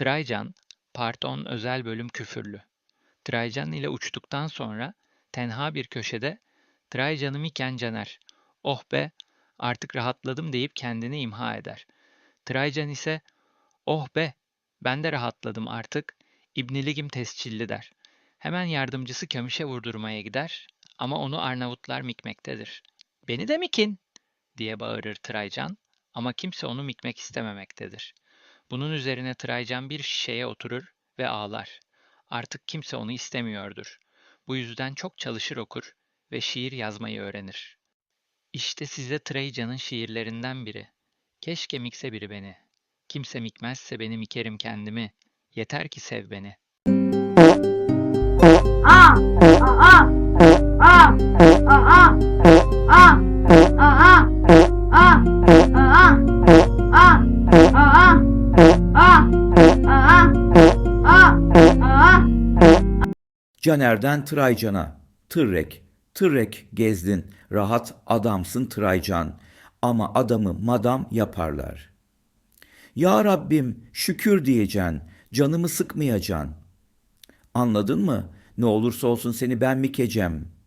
Traycan, Part 10 özel bölüm küfürlü. Traycan ile uçtuktan sonra tenha bir köşede Traycan'ım iken Caner, oh be artık rahatladım deyip kendini imha eder. Traycan ise oh be ben de rahatladım artık İbniligim tescilli der. Hemen yardımcısı Kömiş'e vurdurmaya gider ama onu Arnavutlar mikmektedir. Beni de mikin diye bağırır Traycan ama kimse onu mikmek istememektedir. Bunun üzerine Traycan bir şişeye oturur ve ağlar. Artık kimse onu istemiyordur. Bu yüzden çok çalışır okur ve şiir yazmayı öğrenir. İşte size Traycan'ın şiirlerinden biri. Keşke mikse biri beni. Kimse mikmezse beni mikerim kendimi. Yeter ki sev beni. Caner'den Traycan'a. Tırrek, tırrek gezdin, rahat adamsın Traycan. Ama adamı madam yaparlar. Ya Rabbim şükür diyeceksin, canımı sıkmayacaksın. Anladın mı? Ne olursa olsun seni ben mikeceğim. Bahçede